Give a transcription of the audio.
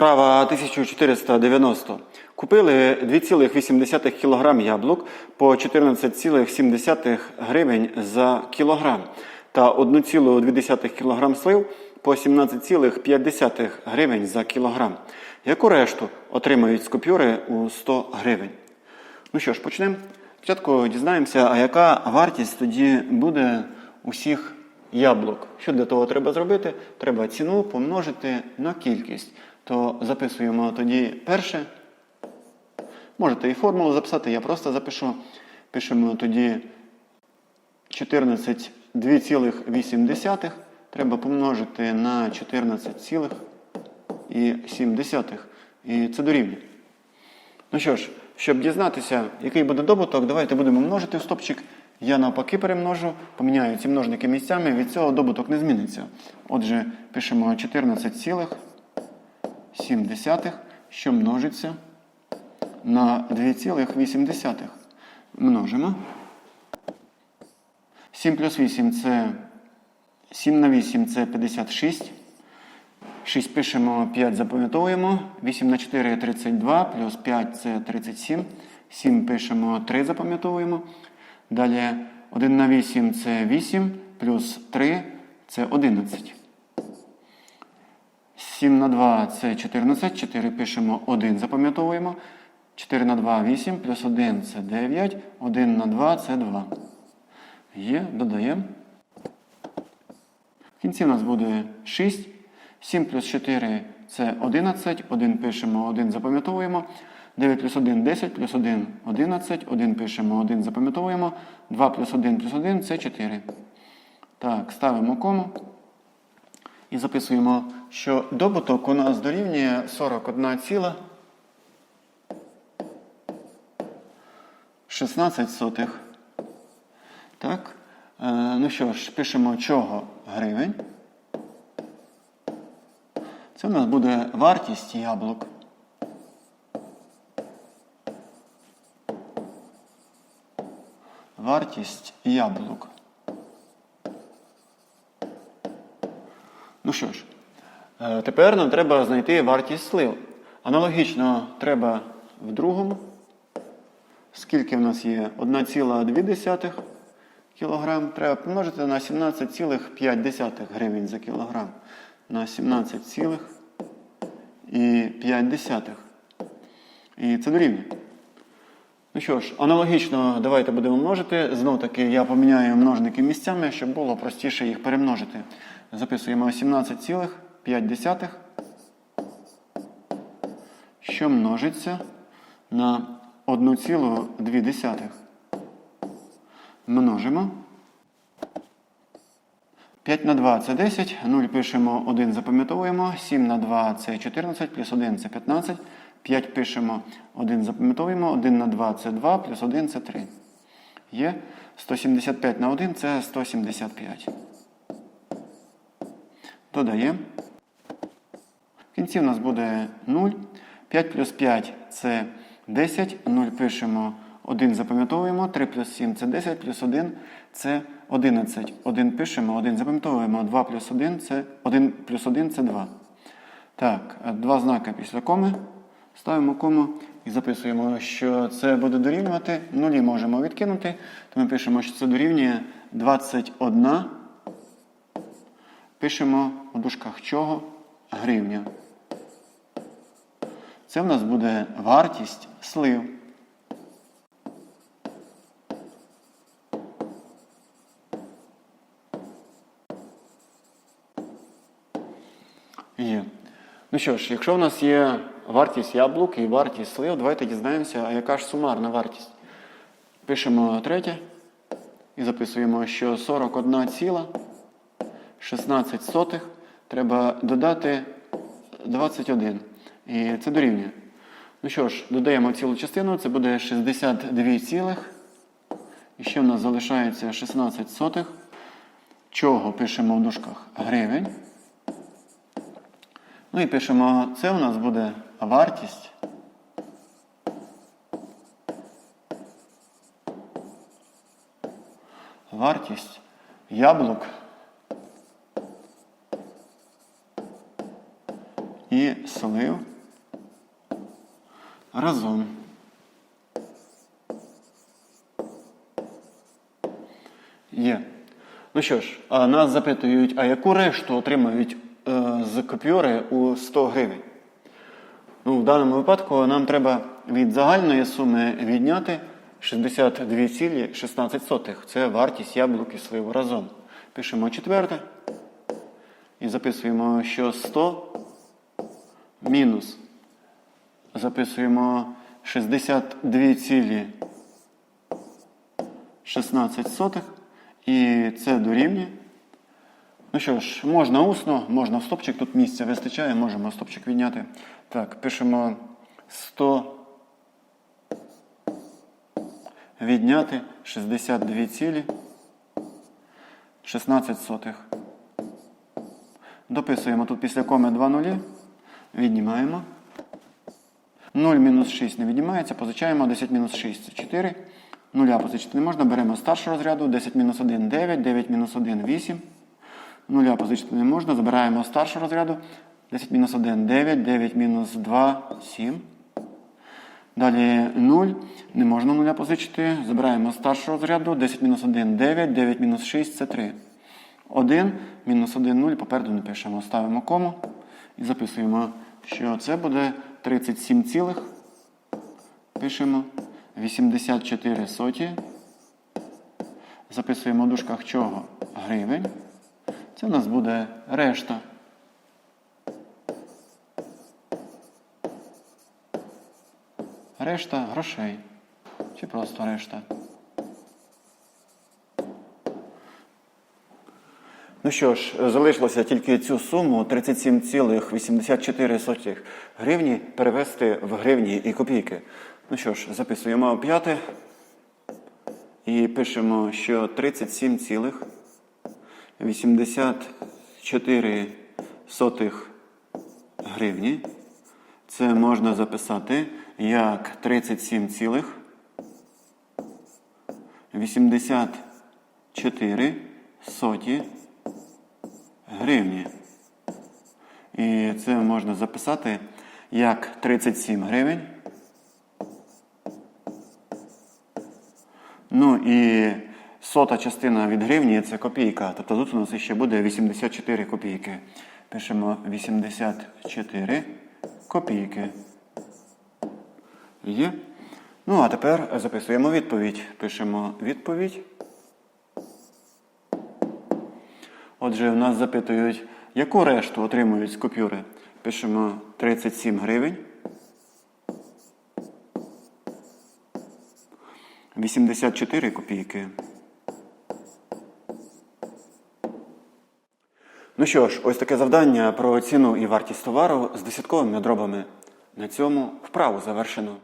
Вправа 1490. Купили 2,8 кг яблук по 14,7 гривень за кілограм та 1,2 кг слив по 17,5 гривень за кілограм. Яку решту отримають з купюри у 100 гривень? Ну що ж, почнемо. Спочатку дізнаємося, а яка вартість тоді буде усіх яблук. Що для того треба зробити? Треба ціну помножити на кількість. То записуємо тоді перше. Можете і формулу записати, я просто запишу. Пишемо тоді 14 2,8 треба помножити на 14,7. І це дорівнює. Ну що ж, щоб дізнатися, який буде добуток, давайте будемо множити в стопчик. Я навпаки перемножу, поміняю ці множники місцями, від цього добуток не зміниться. Отже, пишемо 14,7, що множиться на 2,8. Множимо. 7 плюс 8 це 7 на 8 це 56. 6 пишемо, 5 запам'ятовуємо. 8 на 4 32, плюс 5 це 37. 7 пишемо, 3 запам'ятовуємо. Далі 1 на 8 це 8, плюс 3 це 11. 7 на 2 це 14, 4 пишемо 1, запам'ятовуємо. 4 на 2 8, плюс 1 це 9, 1 на 2 це 2. Є, додаємо. В кінці у нас буде 6. 7 плюс 4 це 11. 1 пишемо, 1 запам'ятовуємо. 9 плюс 1 10, плюс 1 11. 1 пишемо, 1 запам'ятовуємо. 2 плюс 1 плюс 1 це 4. Так, ставимо кому. І записуємо, що добуток у нас дорівнює 41 ціла 16 сотих. Так. Е, ну що ж, пишемо чого гривень. Це у нас буде вартість яблук. Вартість яблук. Ну що ж, е, тепер нам треба знайти вартість слив. Аналогічно треба в другому. Скільки в нас є? 1,2 кг. Треба помножити на 17,5 гривень за кілограм. На 17,5. І це дорівнює. Ну що ж, аналогічно давайте будемо множити. Знов таки я поміняю множники місцями, щоб було простіше їх перемножити. Записуємо 17,5, що множиться на 1,2. Множимо. 5 на 2 це 10, 0 пишемо, 1 запам'ятовуємо, 7 на 2 це 14, плюс 1 це 15, 5 пишемо, 1 запам'ятовуємо, 1 на 2 це 2, плюс 1 це 3. Є 175 на 1 це 175. Додаємо. В кінці у нас буде 0. 5 плюс 5 це 10, 0 пишемо, 1 запам'ятовуємо, 3 плюс 7 це 10, плюс 1 це 11. 1 пишемо, 1 запам'ятовуємо, 2 плюс 1 це 1 плюс 1 це 2. Так, два знаки після коми. Ставимо кому і записуємо, що це буде дорівнювати. Нулі можемо відкинути. То ми пишемо, що це дорівнює 21. Пишемо у дужках чого? Гривня. Це в нас буде вартість слив. Є. Ну що ж, якщо в нас є вартість яблук і вартість слив, давайте дізнаємося, а яка ж сумарна вартість. Пишемо третє і записуємо, що 41 ціла 16 сотих треба додати 21. І це дорівнює. Ну що ж, додаємо цілу частину, це буде 62 цілих. І ще в нас залишається 16 сотих. Чого пишемо в дужках? Гривень. Ну і пишемо, це у нас буде вартість. Вартість яблук і слив разом. Є. Ну що ж, а нас запитують, а яку решту отримають е, з купюри у 100 гривень? Ну, в даному випадку нам треба від загальної суми відняти 62,16. Це вартість яблук і сливу разом. Пишемо четверте. І записуємо, що 100 мінус. Записуємо 62,16. І це дорівнює. Ну що ж, можна усно, можна в стопчик, тут місця вистачає, можемо стопчик відняти. Так, пишемо 100 відняти 62,16. Дописуємо тут після коми 2 нулі, віднімаємо. 0 мінус 6 не віднімається, позичаємо 10 мінус 6 це 4. Нуля позичити не можна, беремо старшого розряду, 10 мінус 1 9, 9 мінус 1 8. Нуля позичити не можна, забираємо старшого розряду. 10 мінус 1 9, 9 мінус 2 7. Далі 0. Не можна нуля позичити. Забираємо старшого розряду. 10 мінус 1 9, 9 мінус 6 це 3. 1 мінус 1 0. Попереду не пишемо. Ставимо кому і записуємо, що це буде 37 цілих. Пишемо 84 соті. Записуємо в дужках чого? Гривень. Це у нас буде решта. Решта грошей. Чи просто решта. Ну що ж, залишилося тільки цю суму 37,84 гривні перевести в гривні і копійки. Ну що ж, записуємо п'яте і пишемо, що 37,84 гривні. Це можна записати як 37,84 соті гривні. І це можна записати як 37 гривень. Ну і сота частина від гривні це копійка. Тобто тут у нас ще буде 84 копійки. Пишемо 84 копійки. Є. Ну, а тепер записуємо відповідь. Пишемо відповідь. Отже, в нас запитують, яку решту отримують з купюри. Пишемо 37 гривень. 84 копійки. Ну що ж, ось таке завдання про ціну і вартість товару з десятковими дробами. На цьому вправу завершено.